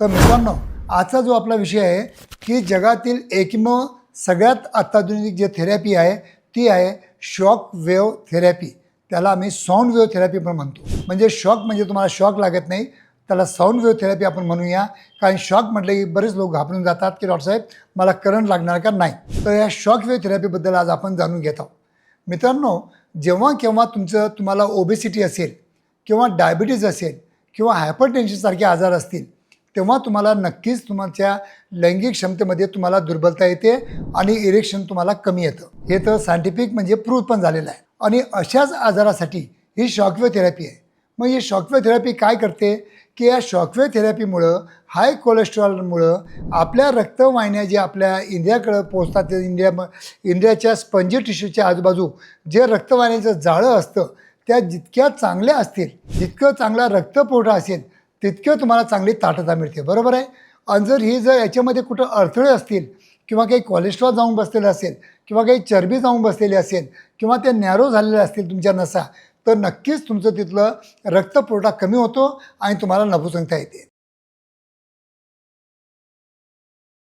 तर मित्रांनो आजचा जो आपला विषय आहे की जगातील एकमेव सगळ्यात अत्याधुनिक जे थेरपी आहे ती आहे शॉक वेव्ह थेरपी त्याला आम्ही साऊंड वेव्ह थेरपी पण म्हणतो. म्हणजे शॉक म्हणजे तुम्हाला शॉक लागत नाही त्याला साऊंड वेव्ह थेरपी आपण म्हणूया. कारण शॉक म्हटलं की बरेच लोक घाबरून जातात की डॉक्टर साहेब मला करंट लागणार का? नाही. तर या शॉक वेव्ह थेरपीबद्दल आज आपण जाणून घेत आहोत. मित्रांनो जेव्हा केव्हा तुमचं तुम्हाला ओबेसिटी असेल किंवा डायबिटीज असेल किंवा हायपरटेन्शनसारखे आजार असतील तेव्हा तुम्हाला नक्कीच तुमच्या लैंगिक क्षमतेमध्ये तुम्हाला दुर्बलता येते आणि इरेक्शन तुम्हाला कमी येतं. हे तर सायंटिफिक म्हणजे प्रूव्ह पण झालेलं आहे. आणि अशाच आजारासाठी ही शॉकवे थेरपी आहे. मग ही शॉकवे थेरपी काय करते? की या शॉकवे थेरपीमुळं हाय कोलेस्ट्रॉलमुळं आपल्या रक्तवाहिन्या जे आपल्या इंद्रियाकडं पोचतात ते इंद्रिया इंद्रियाच्या स्पंजी टिश्यूच्या आजूबाजू जे रक्तवाहिन्याचं जाळं असतं त्या जितक्या चांगल्या असतील जितकं चांगला रक्तपुरवठा असेल तितकं तुम्हाला चांगली ताटता मिळते. बरोबर आहे? आणि जर ही जर याच्यामध्ये कुठं अडथळे असतील किंवा काही कोलेस्ट्रॉल जाऊन बसलेलं असेल किंवा काही चरबी जाऊन बसलेली असेल किंवा ते नॅरो झालेले असतील तुमच्या नसा तर नक्कीच तुमचं तिथलं रक्तपुरवठा कमी होतो आणि तुम्हाला नपुसंगता येते.